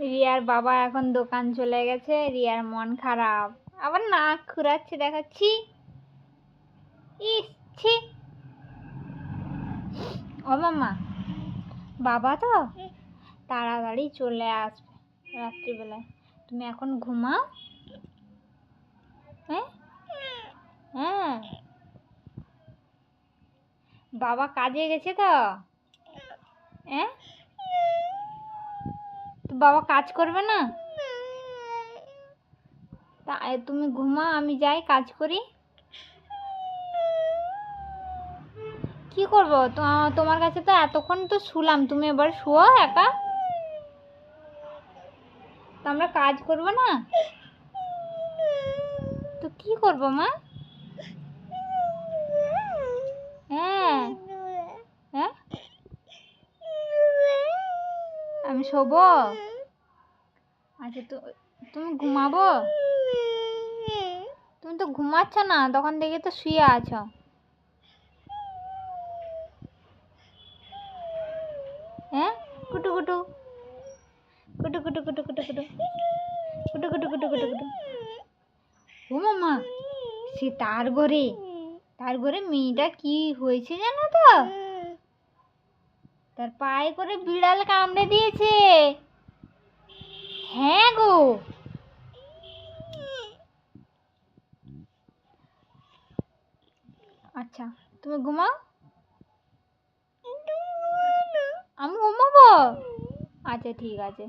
রিয়ার বাবা এখন দোকান চলে গেছে, রিয়ার মন খারাপ। আবার নাক খুরাচ্ছে দেখাচ্ছি। ইস, ছি। ও মাম্মা, বাবা তো? তাড়াতাড়ি চলে আসবে রাত্রিবেলায়। তুমি এখন ঘুমাও। হ্যাঁ? হ্যাঁ। বাবা কাজে গেছে তো? হ্যাঁ? বাবা কাজ করবে না? তা তুমি ঘুমাও, আমি যাই, কাজ করি। কি করব? তোমার কাছে তো এতক্ষণ তো শুলাম, তুমি এবার শুও একা। তো, আমরা কাজ করব না? তো, কি করব, মা? হ্যাঁ। হ্যাঁ? আমি শোবো? আচ্ছা তো, তুমি ঘুমাবো? তুমি তো ঘুমাচ্ছ না তখন থেকে তো শুয়ে আছো। হ্যাঁ কুটু কুটু। কুটু কুটু কুটু কুটু কুটু। কুটু কুটু কুটু কুটু কুটু। ও মামা, সে তার ঘরে তার ঘরে মেয়েটা কি হয়েছে জানো তো? তার পায়ে করে বিড়াল কামড়ে দিয়েছে হ্যাঁ গো আচ্ছা তুমি ঘুমাও? আমি ঘুমাবো? আচ্ছা ঠিক আছে।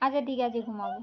আচ্ছা ঠিক আছে ঘুমাবো।